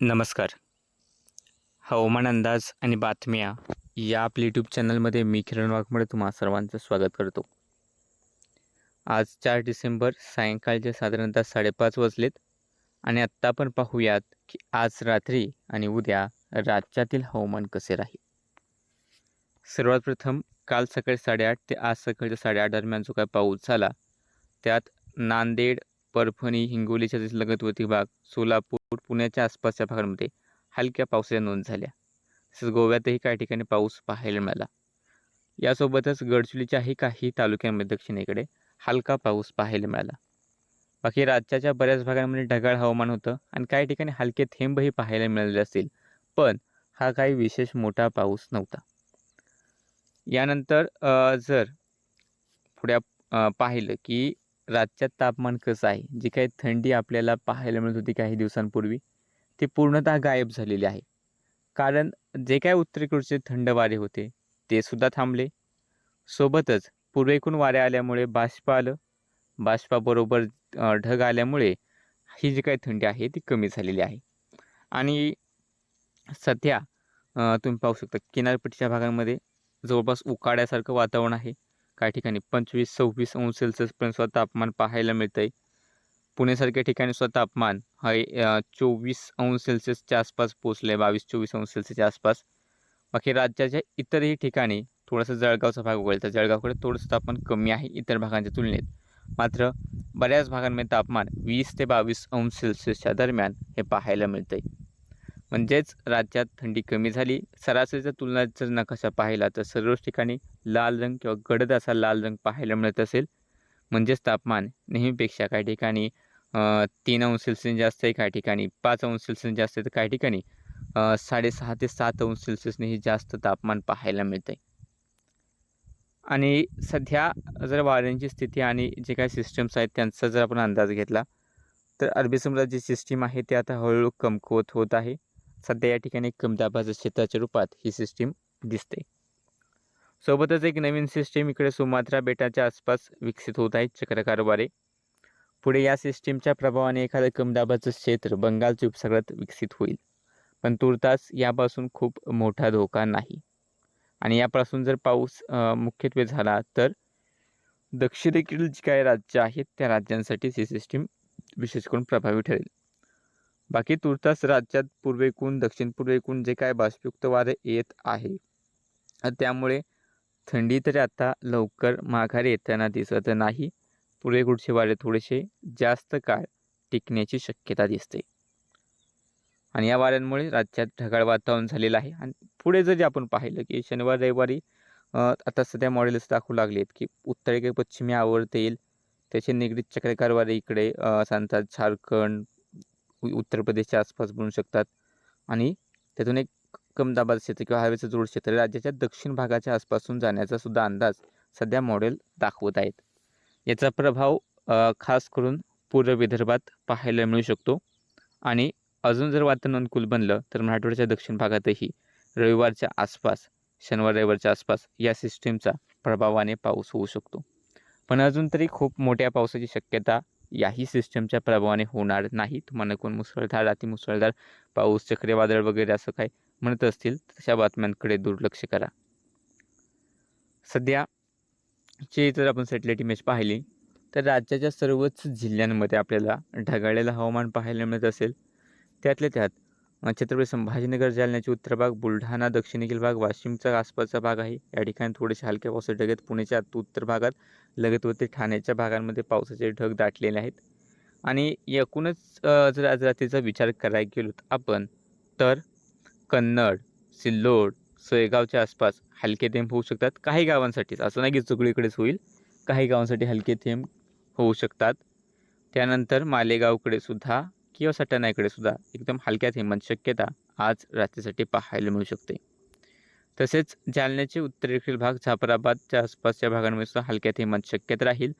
नमस्कार. हवामान अंदाज आणि बातम्या या आपल्या यूट्यूब चॅनलमध्ये मी किरण वाघमोडे तुम्हा सर्वांचं स्वागत करतो. आज चार डिसेंबर सायंकाळचे साधारणतः साडेपाच वाजलेत आणि आत्ता पण पाहूयात की आज रात्री आणि उद्या राज्यातील हवामान कसे राहील. सर्वात प्रथम काल सकाळी साडेआठ ते आज सकाळच्या साडेआठ दरम्यान जो काय पाऊस झाला त्यात नांदेड परभणी हिंगोलीच्या लगतवती भाग सोलापूर पुण्याच्या आसपासच्या भागांमध्ये हलक्या पावसाच्या नोंद झाल्या. तसेच गोव्यातही काही ठिकाणी पाऊस पाहायला मिळाला. यासोबतच गडचिरोलीच्याही काही तालुक्यांमध्ये दक्षिणेकडे हलका पाऊस पाहायला मिळाला. बाकी राज्याच्या बऱ्याच भागांमध्ये ढगाळ हवामान होतं आणि काही ठिकाणी हलके थेंबही पाहायला मिळाले असतील पण हा काही विशेष मोठा पाऊस नव्हता. यानंतर जर पुढे पाहिलं की रातच्या तापमान कसं आहे? जी काही थंडी आपल्याला पाहायला मिळत होती काही दिवसांपूर्वी ती पूर्णतः गायब झालेली आहे. कारण जे काय उत्तरेकडचे थंड वारे होते ते सुद्धा थांबले. सोबतच पूर्वेकडून वारे आल्यामुळे बाष्प आलं. बाष्पाबरोबर ढग आल्यामुळे ही जी काही थंडी आहे ती कमी झालेली आहे. आणि सध्या तुम्ही पाहू शकता किनारपट्टीच्या भागांमध्ये जवळपास उकाड्यासारखं वातावरण आहे. काही ठिकाणी पंचवीस सव्वीस अंश सेल्सिअसपर्यंत सुद्धा तापमान पाहायला मिळतं आहे पुण्यासारख्या ठिकाणी सुद्धा तापमान हे चोवीस अंश सेल्सिअसच्या आसपास पोचलं आहे बावीस चोवीस अंश सेल्सिअसच्या आसपास. बाकी राज्याच्या इतरही ठिकाणी थोडंसं जळगावचा भाग वगळता जळगावकडे थोडंसं तापमान कमी आहे इतर भागांच्या तुलनेत. मात्र बऱ्याच भागांमध्ये तापमान वीस ते बावीस अंश सेल्सिअसच्या दरम्यान हे पाहायला मिळतं आहे म्हणजेच राज्यात थंडी कमी झाली. सरासरीच्या तुलनेत जर नकाशा पाहिला तर सर्वच ठिकाणी लाल रंग किंवा गडद असा लाल रंग पाहायला मिळत असेल. म्हणजेच तापमान नेहमीपेक्षा काही ठिकाणी तीन अंश सेल्सिअस जास्त आहे काही ठिकाणी पाच अंश सेल्सिअस जास्त आहे तर काही ठिकाणी साडेसहा ते सात अंश सेल्सिअसनेही जास्त तापमान पाहायला मिळतं आहे आणि सध्या जर वाऱ्यांची स्थिती आणि जे काही सिस्टम्स आहेत त्यांचा जर आपण अंदाज घेतला तर अरबी समुद्रात जी सिस्टीम आहे ती आता हळूहळू कमकुवत होत आहे. सध्या या ठिकाणी कमी दाबाच्या क्षेत्राच्या रूपात ही सिस्टीम दिसते. सोबतच एक नवीन सिस्टीम इकडे सुमात्रा बेटाच्या आसपास विकसित होत आहे चक्रकारवारे पुढे या सिस्टीमच्या प्रभावाने एखादं कमी दाबाचं क्षेत्र बंगालच्या उपसागरात विकसित होईल. पण तुर्तास यापासून खूप मोठा धोका नाही. आणि यापासून जर पाऊस मुख्यत्वे झाला तर दक्षिणेकडील जी काही राज्य आहेत त्या राज्यांसाठी ही सिस्टीम विशेष करून प्रभावी ठरेल. बाकी तुर्तास राज्यात पूर्वेकून दक्षिण पूर्वेकून जे काय बाष्पयुक्त वारे येत आहे त्यामुळे थंडी तरी आता लवकर माघारी येताना दिसत नाही. पूर्वेकडचे वारे थोडेसे जास्त काळ टिकण्याची शक्यता दिसते. आणि या वाऱ्यांमुळे राज्यात ढगाळ वातावरण झालेलं आहे. आणि पुढे जरी आपण पाहिलं की शनिवार रविवारी आता सध्या मॉडेल्स दाखवू लागले आहेत की उत्तरेकडे पश्चिमी आवर्त येईल. त्याचे निगडीत चक्रकार वारे इकडे सांगतात झारखंड उत्तर प्रदेशच्या आसपास बनू शकतात. आणि त्यातून एक कम दाबाचं क्षेत्र किंवा हवेचं जोड क्षेत्र राज्याच्या दक्षिण भागाच्या आसपासून जाण्याचा सुद्धा अंदाज सध्या मॉडेल दाखवत आहेत. याचा प्रभाव खास करून पूर्व विदर्भात पाहायला मिळू शकतो. आणि अजून जर वातावरण अनुकूल बनलं तर मराठवाड्याच्या दक्षिण भागातही रविवारच्या आसपास शनिवार रविवारच्या आसपास या सिस्टीमचा प्रभावाने पाऊस होऊ शकतो. पण अजून तरी खूप मोठ्या पावसाची शक्यता याही सिस्टमच्या प्रभावाने होणार नाही तुम्हाला कोण मुसळधार अतिमुसळधार पाऊस चक्रीवादळ वगैरे असं काही म्हणत असतील तर तशा बातम्यांकडे दुर्लक्ष करा. सध्या ची जर आपण सॅटेलाईट इमेज पाहिली तर राज्याच्या सर्वच जिल्ह्यांमध्ये आपल्याला ढगाळलेलं हवामान पाहायला मिळत असेल. त्यातल्या त्यात छत्रपती संभाजीनगर जालन्याचे उत्तर भाग बुलढाणा दक्षिणेकडील भाग वाशिमचा आसपासचा भाग आहे. या ठिकाणी थोडेसे हलक्या पावसाचे ढग आहेत. पुण्याच्या उत्तर भागात लगतवरती ठाण्याच्या भागांमध्ये पावसाचे ढग दाटलेले आहेत. आणि एकूणच जर आज रात्रीचा विचार करायला गेलो आपण तर कन्नड सिल्लोड सोयगावच्या आसपास हलके थेंब होऊ शकतात. काही गावांसाठीच असं नाही की सगळीकडेच होईल. काही गावांसाठी हलके थेंब होऊ शकतात. त्यानंतर मालेगावकडे सुद्धा किंवा सटाण्याकडे सुद्धा एकदम हलक्या थेंबांची शक्यता आज रात्रीसाठी पाहायला मिळू शकते. तसेच जालन्याचे उत्तरेकडील भाग जाफराबादच्या आसपासच्या भागांमध्ये सुद्धा हलक्या थेंबांची शक्यता राहील.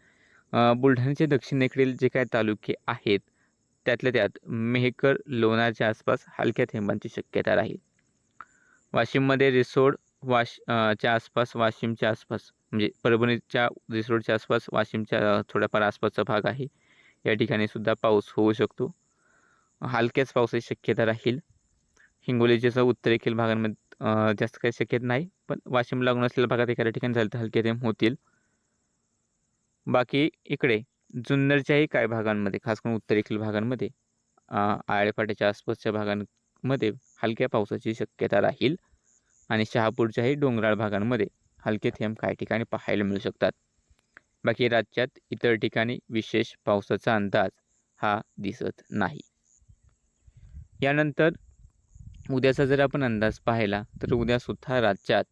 बुलढाण्याचे दक्षिणेकडील जे काही तालुके आहेत त्यातल्या त्यात मेहकर लोणारच्या आसपास हलक्या थेंबांची शक्यता राहील. वाशिममध्ये रिसोड वाश च्या आसपास वाशिमच्या आसपास म्हणजे परभणीच्या रिसोडच्या आसपास वाशिमच्या थोड्याफार आसपासचा भाग आहे. या ठिकाणी सुद्धा पाऊस होऊ शकतो. हलक्याच पावसाची शक्यता राहील. हिंगोलीच्या उत्तरेखील भागांमध्ये जास्त काही शक्यता नाही पण वाशिम लागून असलेल्या भागात एखाद्या ठिकाणी झालं तर हलके थेंब होतील. बाकी इकडे जुन्नरच्याही काही भागांमध्ये खास करून उत्तरेखील भागांमध्ये आळेपाट्याच्या आसपासच्या भागांमध्ये हलक्या पावसाची शक्यता राहील. आणि शहापूरच्याही डोंगराळ भागांमध्ये हलके थेंब काही ठिकाणी पाहायला मिळू शकतात. बाकी राज्यात इतर ठिकाणी विशेष पावसाचा अंदाज हा दिसत नाही. यानंतर उद्याचा जर आपण अंदाज पाहिला तर उद्यासुद्धा राज्यात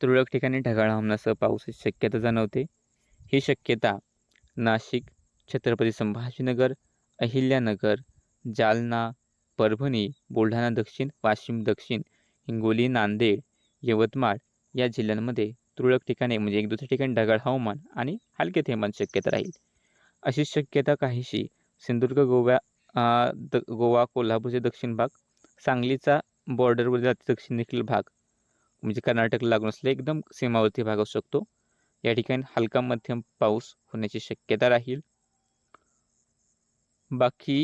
तुरळक ठिकाणी ढगाळ हवामानासह पावसाची शक्यता जाणवते. ही शक्यता नाशिक छत्रपती संभाजीनगर अहिल्यानगर जालना परभणी बुलढाणा दक्षिण वाशिम दक्षिण हिंगोली नांदेड यवतमाळ या जिल्ह्यांमध्ये तुरळक ठिकाणी म्हणजे एक दुसऱ्या ठिकाणी ढगाळ हवामान आणि हलके थेंबांची शक्यता राहील. अशी शक्यता काहीशी सिंधुदुर्ग गोव्या द गोवा कोल्हापूरचे दक्षिण भाग. सांगलीचा बॉर्डरवर जाते दक्षिण देखील भाग. म्हणजे कर्नाटकला लागून असलेला एकदम सीमावर्ती भाग असू शकतो. या ठिकाणी हलका मध्यम पाऊस होण्याची शक्यता राहील. बाकी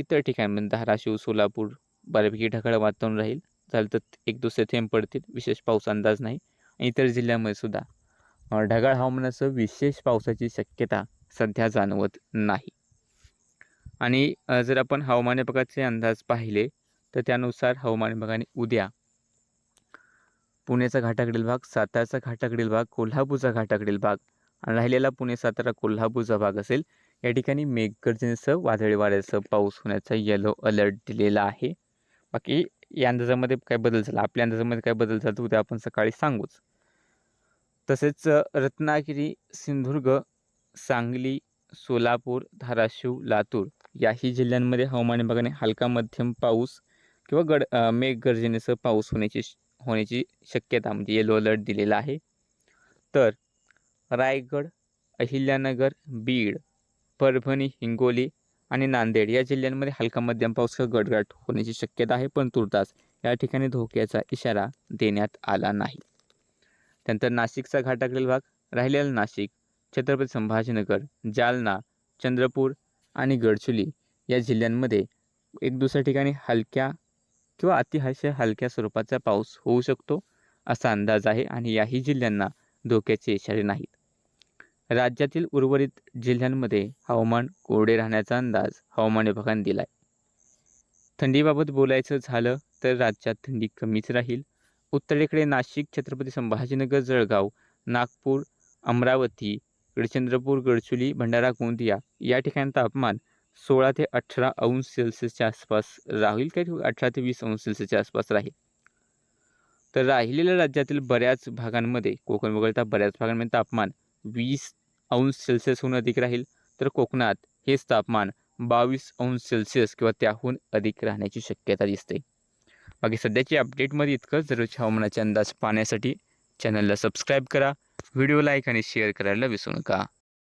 इतर ठिकाणी म्हणजे धाराशिव सोलापूर बऱ्यापैकी ढगाळ वातावरण राहील. झालं तर एक दुसरे थेंब पडतील. विशेष पाऊस अंदाज नाही. आणि इतर जिल्ह्यामध्ये सुद्धा. ढगाळ हवामानासह विशेष पावसाची शक्यता सध्या जाणवत नाही. आणि जर आपण हवामान विभागाचे अंदाज पाहिले तर त्यानुसार हवामान विभागाने उद्या. पुण्याचा घाटाकडील भाग साताराचा घाटाकडील भाग कोल्हापूरचा घाटाकडील भाग आणि राहिलेला पुणे सातारा कोल्हापूरचा भाग असेल या ठिकाणी मेघगर्जनेसह वादळी वाऱ्यासह पाऊस होण्याचा येलो अलर्ट दिलेला आहे. बाकी या अंदाजामध्ये काय बदल झाला? आपल्या अंदाजामध्ये काय बदल झाला? तर उद्या आपण सकाळी सांगूच. तसेच रत्नागिरी सिंधुदुर्ग सांगली सोलापूर धाराशिव लातूर याही जिल्ह्यांमध्ये हवामान विभागाने हलका मध्यम पाऊस किंवा गड मेघगर्जनेसह पाऊस होण्याची श- होण्याची शक्यता म्हणजे येलो अलर्ट दिलेला आहे. तर रायगड अहिल्यानगर बीड परभणी हिंगोली आणि नांदेड या जिल्ह्यांमध्ये हलका मध्यम पाऊस किंवा गडगडाट होण्याची शक्यता आहे. पण तुर्तास या ठिकाणी धोक्याचा इशारा देण्यात आला नाही. त्यानंतर नाशिकचा घाटाकडील भाग राहिलेला नाशिक छत्रपती संभाजीनगर जालना चंद्रपूर आणि गडचुली या जिल्ह्यांमध्ये एक दुसऱ्या ठिकाणी हलक्या किंवा अतिशय हलक्या स्वरूपाचा पाऊस होऊ शकतो असा अंदाज आहे आणि याही जिल्ह्यांना धोक्याचे इशारे नाहीत. राज्यातील उर्वरित जिल्ह्यांमध्ये हवामान कोरडे राहण्याचा अंदाज हवामान विभागाने दिला आहे थंडीबाबत बोलायचं झालं तर राज्यात थंडी कमीच राहील. उत्तरेकडे नाशिक छत्रपती संभाजीनगर जळगाव नागपूर अमरावती इकडे चंद्रपूर गडचुली भंडारा गोंदिया या ठिकाणी तापमान सोळा ते अठरा अंश सेल्सिअसच्या आसपास राहील काही अठरा ते वीस अंश सेल्सिअसच्या आसपास राहील. तर राहिलेल्या राज्यातील बऱ्याच भागांमध्ये कोकण वगळता बऱ्याच भागांमध्ये तापमान वीस अंश सेल्सिअसहून अधिक राहील. तर कोकणात हेच तापमान बावीस अंश सेल्सिअस किंवा त्याहून अधिक राहण्याची शक्यता दिसते. बाकी सध्याची अपडेटमध्ये इतकं जरूरच्या हवामानाचे अंदाज पाहण्यासाठी चॅनलला सबस्क्राईब करा व्हिडिओ लाईक आणि शेअर करायला विसरू नका.